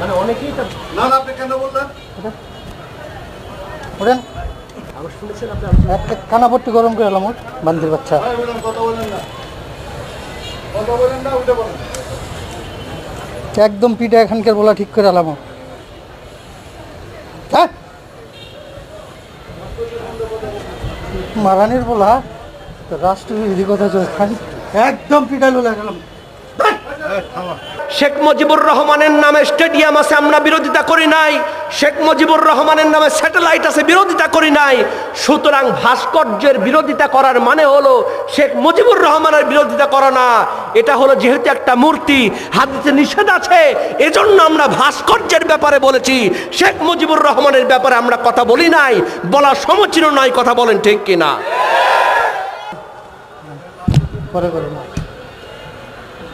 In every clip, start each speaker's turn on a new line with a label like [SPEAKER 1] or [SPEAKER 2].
[SPEAKER 1] মানে অনেকেই
[SPEAKER 2] না না আপনি কেন বললেন?
[SPEAKER 3] ওঠেন
[SPEAKER 1] আবার শুনেছেন আপনি আলোচনা
[SPEAKER 3] একটা কানাপট্টি গরম করে এলাম বাচ্চা।
[SPEAKER 2] ভাই বলুন কথা বলেন না। কথা বলেন না উঠে বলেন।
[SPEAKER 3] একদম পিঠা এখানকার বলা ঠিক করে এলাম। হ্যাঁ? মারানির বলা তো রাষ্ট্রবিরোধী কথা চলে একদম পিঠা লোলা গেলাম।
[SPEAKER 4] শেখ মুজিবুর রহমানের নামে স্টেডিয়াম আছে, আমরা বিরোধিতা করি নাই। শেখ মুজিবুর রহমানের নামে স্যাটেলাইট আছে, বিরোধিতা করি নাই। সুতরাং ভাস্কর্যের বিরোধিতা করার মানে হলো শেখ মুজিবুর রহমানের বিরোধিতা করা না। এটা হলো যেহেতু একটা মূর্তি, হাদিসে নিষেধ আছে, এজন্য আমরা ভাস্কর্যের ব্যাপারে বলেছি। শেখ মুজিবুর রহমানের ব্যাপারে আমরা কথা বলি নাই, বলা সমীচীন নয়, কথা বলেন ঠিক কিনা?
[SPEAKER 3] পরে করে না ভাস্কর্যের আলোচনা করলাম তো যে যে আলোচনা কেন করলাম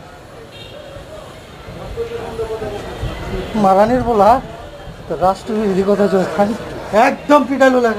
[SPEAKER 3] মারানির বলা তো রাষ্ট্রবিরোধী কথা চলে একদম পিঠা লোলা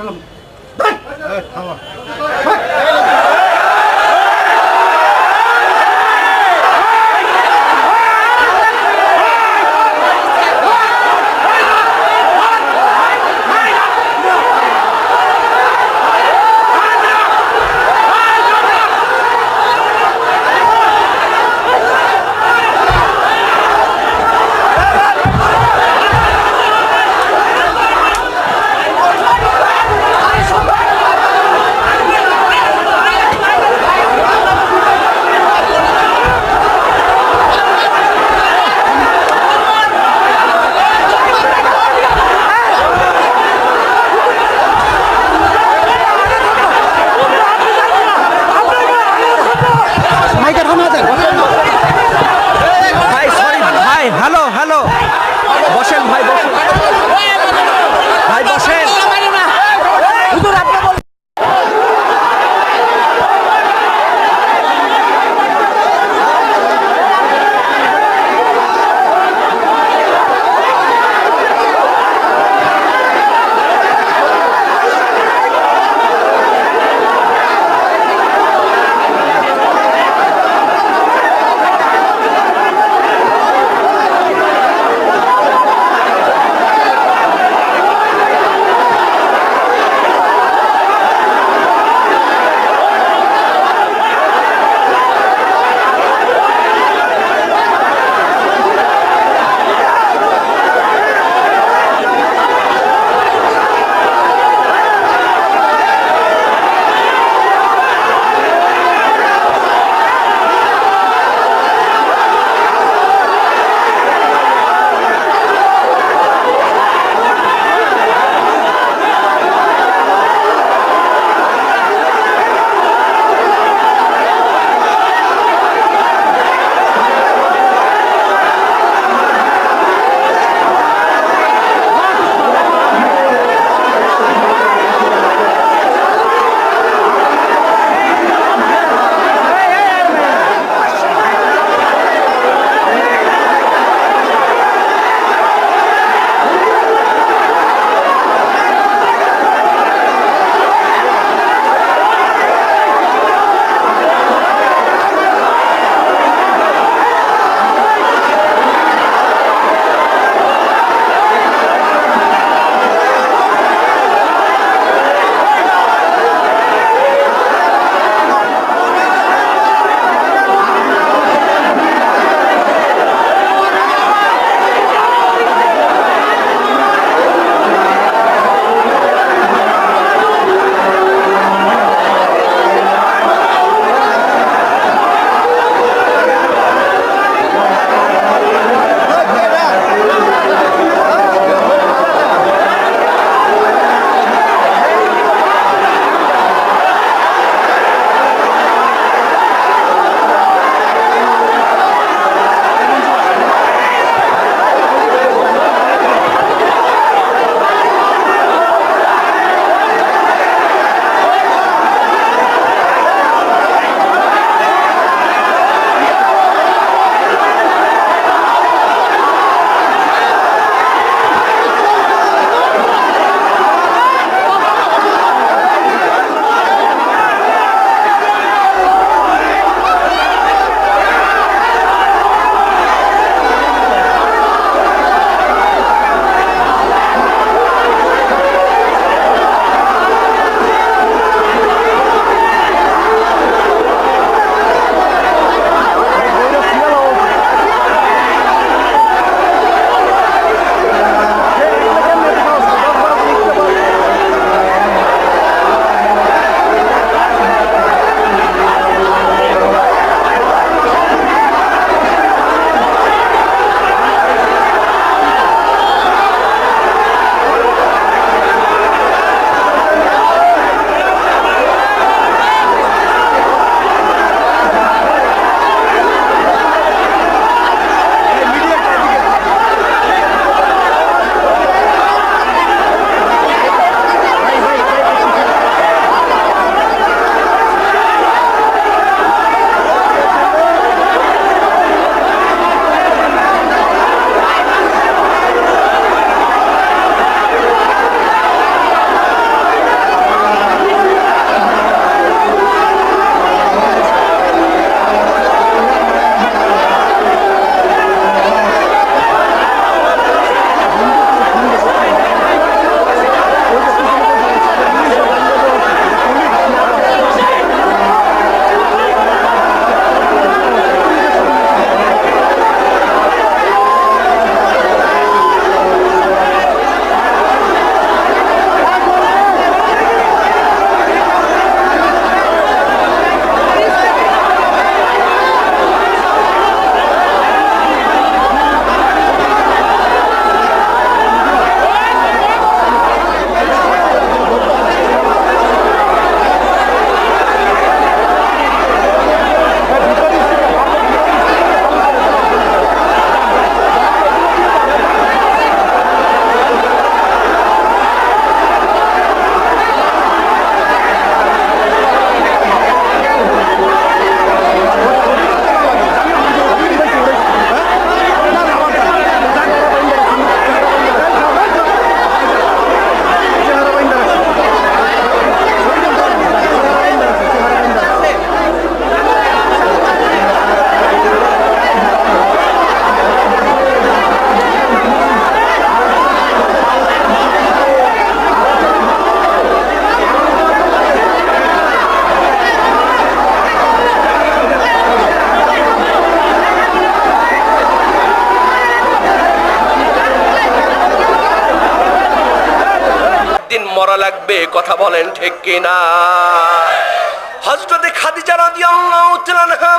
[SPEAKER 4] লাগবে, কথা বলেন ঠিক কিনা? হজরতে খাদিজা রাদিয়াল্লাহু তাআলা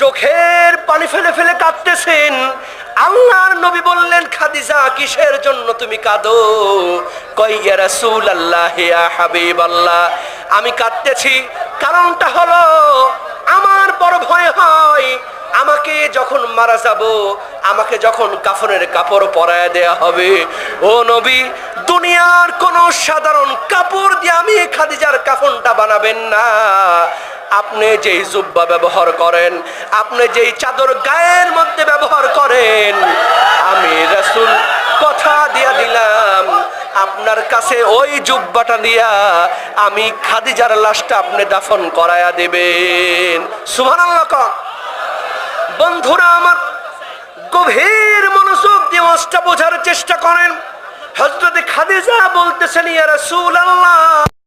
[SPEAKER 4] চোখের পানি ফেলে ফেলে কাঁদতেছেন। আল্লাহর নবী বললেন, খাদিজা, কিসের জন্য তুমি কাঁদো? কইয়া রাসূল আল্লাহ ইয়া হাবিব আল্লাহ আমি কাঁদতেছি, কারণটা হলো, আমার বড় ভয় হয়, আমাকে যখন মারা যাব আমাকে যখন কাফনের কাপড় পরায় দেয়া হবে, ও নবী, দুনিয়ার কোন সাধারণ কাপড় দিয়ে আমি খাদিজার কাফনটা বানাবেন না। আপনি যেই জুব্বা ব্যবহার করেন, আপনি যেই চাদর গায়ের মধ্যে ব্যবহার করেন, আমি রাসূল কথা দিয়া দিলাম, আপনার কাছে ওই জুব্বাটা দিয়া আমি খাদিজার লাশটা আপনি দাফন করায়া দেবেন। সুবহানাল্লাহ বন্ধুরা আমার গভীর মনোযোগ দিয়ে অষ্টা বোঝার চেষ্টা করেন। হজরত খাদিজা বলতেছেন ইয়া রাসূলুল্লাহ। আমার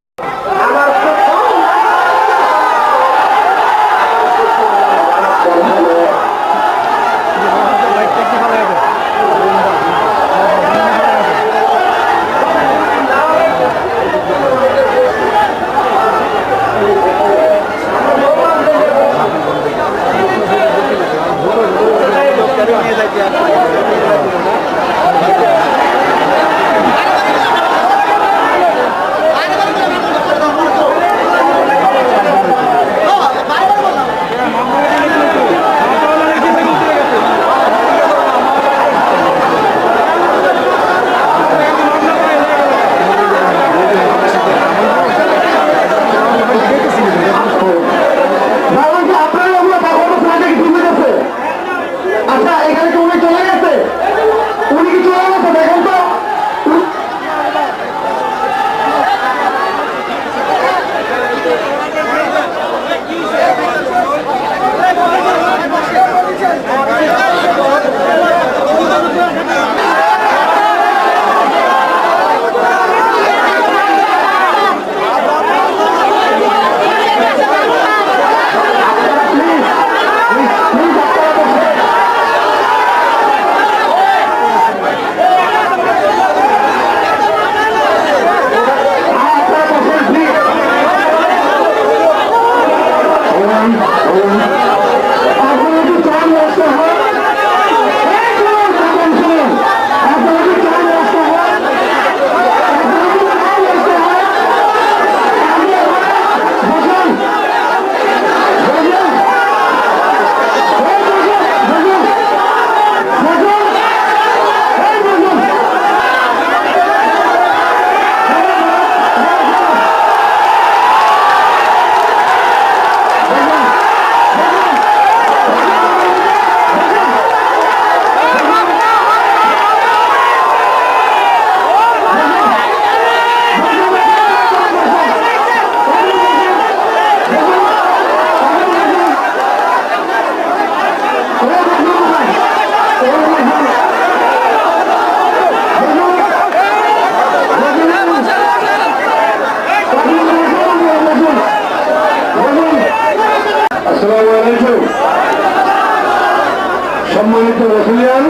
[SPEAKER 2] সম্মানিত রসুলিয়ান,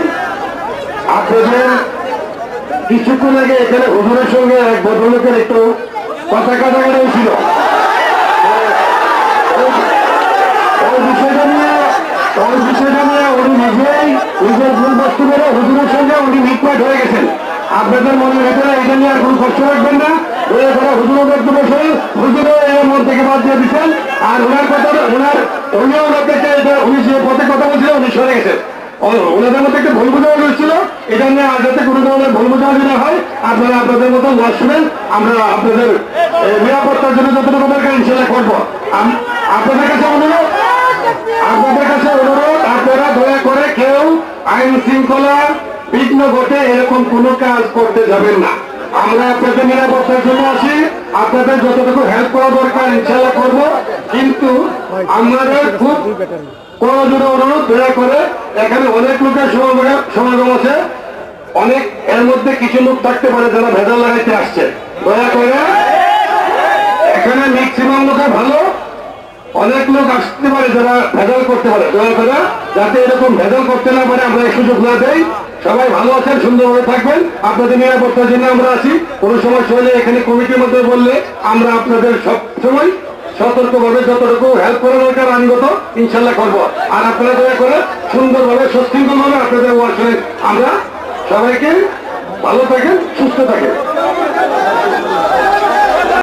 [SPEAKER 2] আপনাদের কিছুক্ষণ আগে এখানে হুজুরের সঙ্গে এক ভদ্রলোকের একটু কথা ছিল। বস্তু করে গেছেন। আপনাদের মনে ভেতরে এটা নিয়ে আর কোনো কষ্ট রাখবেন না। আর ওনার কথা ওনার উনিও ওনাদেরকে উনি যে পথে কথা বলছিল, উনি সরে গেছেন ওনাদের মধ্যে একটা ভুল বোঝাবুঝি হচ্ছিল। এটা নিয়ে আর যাতে কোনো ধরনের ভুল বোঝাবুঝি না হয়, আপনারা আপনাদের মতো ওয়াজ আমরা আপনাদের নিরাপত্তার জন্য যতটুকু দরকার ইনশাল্লাহ করব। আপনাদের কাছে অনুরোধ? আপনাদের কাছে অনুরোধ, আপনারা দয়া করে কেউ আইন শৃঙ্খলা বিঘ্ন ঘটে এরকম কোনো কাজ করতে যাবেন না। আমরা আপনাদের নিরাপত্তার জন্য আসি আপনাদের যতটুকু হেল্প করা দরকার ইনশাল্লাহ করব। কিন্তু আমাদের খুব করজোরে অনুরোধ, দয়া করে এখানে অনেক লোকের সমাগম আছে। অনেক, এর মধ্যে কিছু লোক থাকতে পারে যারা ভেজাল লাগাইতে আসছে। দয়া করে এখানে ম্যাক্সিমাম লোকের ভালো। অনেক লোক আসতে পারে যারা ভেজাল করতে পারে। দয়া করে যাতে এরকম ভেজাল করতে না পারে, আমরা এই সুযোগ না দেই। সবাই ভালো আছেন, সুন্দরভাবে থাকবেন। আপনাদের নিরাপত্তার জন্য আমরা আছি। কোনো সমস্যা হলে এখানে কমিটির মধ্যে বললে আমরা আপনাদের সব সময় সতর্কভাবে যতটুকু হেল্প করা দরকার, আইনগত, ইনশাল্লাহ করব। আর আপনারা দয়া করে সুন্দরভাবে, সুশৃঙ্খলভাবে আপনাদের ওয়ার্কশপে আমরা সবাইকে ভালো থাকেন, সুস্থ থাকেন।